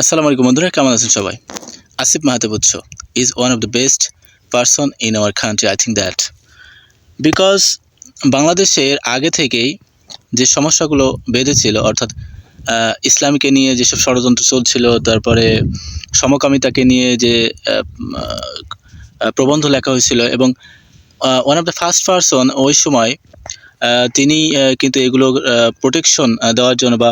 আসসালামু আলাইকুম বন্ধুরা, কেমন আছেন সবাই? Asif মাহাতেবুচ্ছ is one of the best person in our country I think that because বাংলাদেশের আগে থেকেই যে সমস্যাগুলো বেঁধেছিল অর্থাৎ ইসলামকে নিয়ে যেসব ষড়যন্ত্র চলছিল, তারপরে সমকামিতাকে নিয়ে যে প্রবন্ধ লেখা হয়েছিল এবং one of the first person ওই সময় তিনি কিন্তু এগুলো প্রোটেকশন দেওয়ার জন্য বা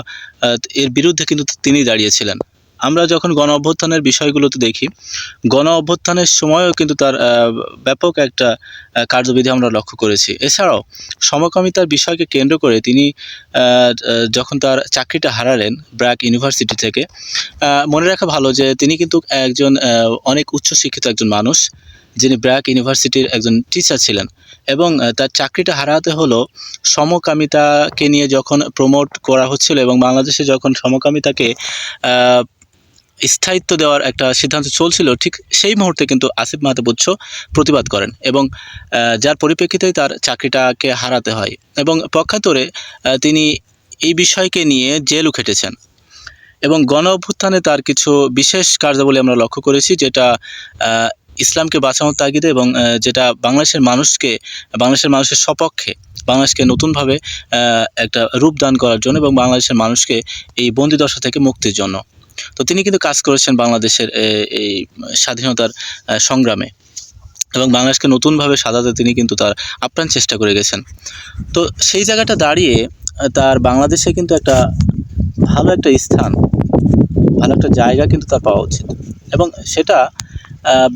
এর বিরুদ্ধে কিন্তু তিনি দাঁড়িয়েছিলেন। আমরা যখন গণ অভ্যুত্থানের বিষয়গুলোতে দেখি, গণ অভ্যুত্থানের সময়ও কিন্তু তার ব্যাপক একটা কার্যবিধি আমরা লক্ষ্য করেছি। এছাড়াও সমকামিতার বিষয়কে কেন্দ্র করে তিনি যখন তার চাকরিটা হারালেন ব্র্যাক ইউনিভার্সিটি থেকে মনে রাখা ভালো যে তিনি কিন্তু একজন অনেক উচ্চশিক্ষিত একজন মানুষ, যিনি ব্র্যাক ইউনিভার্সিটির একজন টিচার ছিলেন এবং তার চাকরিটা হারাতে হলো সমকামিতাকে নিয়ে যখন প্রমোট করা হচ্ছিল এবং বাংলাদেশে যখন সমকামিতাকে স্থায়িত্ব দেওয়ার একটা সিদ্ধান্ত চলছিল, ঠিক সেই মুহূর্তে কিন্তু আসিফ মাহতাবুচ্ছ প্রতিবাদ করেন এবং যার পরিপ্রেক্ষিতে তার চাকরিটাকে হারাতে হয় এবং পক্ষান্তরে তিনি এই বিষয়কে নিয়ে জেলও খেটেছেন এবং গণ অভ্যুত্থানে তার কিছু বিশেষ কার্যাবলী আমরা লক্ষ্য করেছি যেটা ইসলামকে বাঁচানোর তাগিদে এবং যেটা বাংলাদেশের মানুষকে, বাংলাদেশের মানুষের সপক্ষে, বাংলাদেশকে নতুনভাবে একটা রূপ দান করার জন্য এবং বাংলাদেশের মানুষকে এই বন্দিদশা থেকে মুক্তির জন্য। তো তিনি কিন্তু কাজ করেছেন বাংলাদেশের এই স্বাধীনতার সংগ্রামে। এবং বাংলাদেশকে নতুনভাবে সাজাতে তিনি কিন্তু তার আপ্রাণ চেষ্টা করে গেছেন। তো সেই জায়গাটা দাঁড়িয়ে তার বাংলাদেশে কিন্তু একটা ভালো একটা স্থান, ভালো একটা জায়গা কিন্তু তার পাওয়া উচিত। এবং সেটা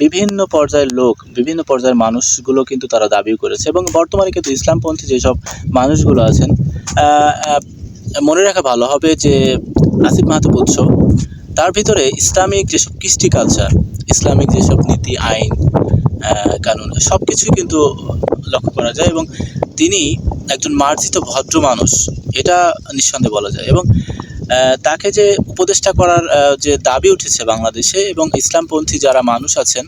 বিভিন্ন পর্যায়ের লোক, বিভিন্ন পর্যায়ের মানুষগুলো কিন্তু তারা দাবিও করেছে। এবং বর্তমানে কিন্তু ইসলামপন্থী যেসব মানুষগুলো আছেন মনে রাখা ভালো হবে যে আসিফ মাহাতো বুঝছ তার ভিতরে ইসলামিক যেসব কৃষ্টি কালচার ইসলামিক যেসব নীতি, আইন কানুন সব কিছুই কিন্তু লক্ষ্য করা যায় এবং তিনি একজন মার্জিত ভদ্র মানুষ, এটা নিঃসন্দেহে বলা যায় এবং তাকে যে উপদেষ্টা করার যে দাবি উঠেছে বাংলাদেশে এবং ইসলামপন্থী যারা মানুষ আছেন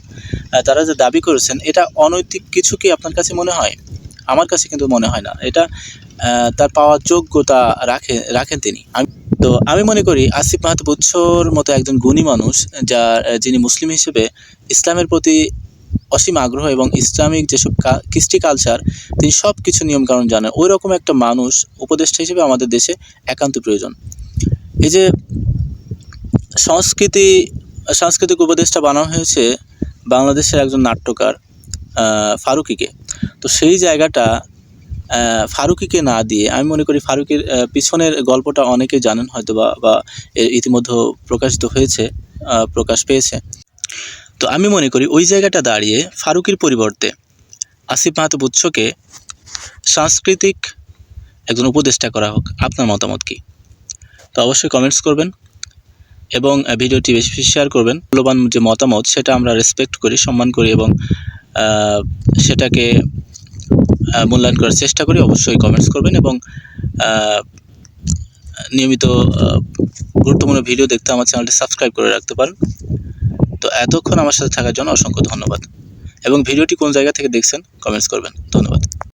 তারা যে দাবি করেছেন, এটা অনৈতিক কিছু কি আপনার কাছে মনে হয়? আমার কাছে কিন্তু মনে হয় না। এটা তার পাওয়ার যোগ্যতা রাখে, রাখেন তিনি। আমি তো আমি মনে করি আসিফ মাহাতো বুচ্ছর মতো একজন গুণী মানুষ যা যিনি মুসলিম হিসেবে ইসলামের প্রতি অসীম আগ্রহ এবং ইসলামিক যেসব কৃষ্টি কালচার তিনি সব কিছু নিয়মকানুন জানেন। ওই রকম একটা মানুষ উপদেষ্টা হিসেবে আমাদের দেশে একান্ত প্রয়োজন। এই যে সংস্কৃতি, সাংস্কৃতিক উপদেষ্টা বানানো হয়েছে বাংলাদেশের একজন নাট্যকার ফারুকিকে। তো সেই জায়গাটা ফারুকিকে না দিয়ে, আমি মনে করি ফারুকের পিছনের গল্পটা অনেকে জানেন হয়তো বা বা ইতিমধ্যে প্রকাশিত হয়েছে প্রকাশ পেয়েছে। তো আমি মনে করি ওই জায়গাটা দাঁড়িয়ে ফারুকের পরিবর্তে আসিফ মাহাতো বুচ্ছকে সাংস্কৃতিক একজন উপদেষ্টা করা হোক। আপনার মতামত কি? তো অবশ্যই কমেন্টস করবেন এবং ভিডিওটি বেশি বেশি শেয়ার করবেন। মূল্যবান যে মতামত, সেটা আমরা রেসপেক্ট করি, সম্মান করি এবং সেটাকে মূল্যায়ন করার চেষ্টা করি, অবশ্যই কমেন্টস করবেন এবং নিয়মিত গুরুত্বপূর্ণ ভিডিও দেখতে আমার চ্যানেলটি সাবস্ক্রাইব করে রাখতে পারেন। তো এতক্ষণ আমার সাথে থাকার জন্য অসংখ্য ধন্যবাদ। এবং ভিডিওটি কোন জায়গা থেকে দেখছেন কমেন্টস করবেন। ধন্যবাদ।